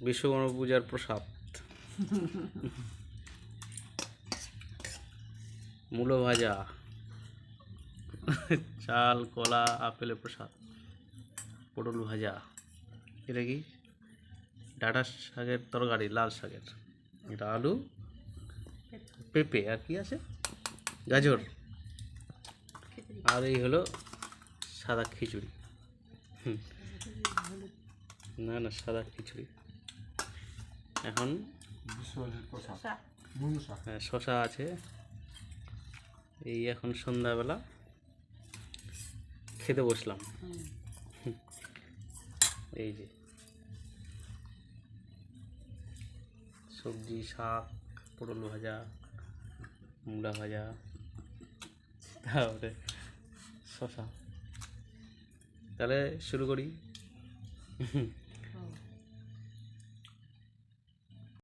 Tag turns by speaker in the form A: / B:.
A: বিশ্বকর্মা পূজার প্রসাদ। মূলো ভাজা। চাল, কলা, আপেলের প্রসাদ। পটল ভাজা। এটা কি? ডাটা শাকের তরকারি, লাল শাকের। এটা আলু, পেঁপে, আর কি আছে? গাজর। আর এই হলো সাদা খিচুড়ি। না না, সাদা খিচুড়ি। এখন হ্যাঁ শশা আছে। এই এখন সন্ধ্যাবেলা খেতে বসলাম। এই যে। সবজি শাক পটল ভাজা মূলা ভাজা তারপরে শশা তাহলে শুরু করি।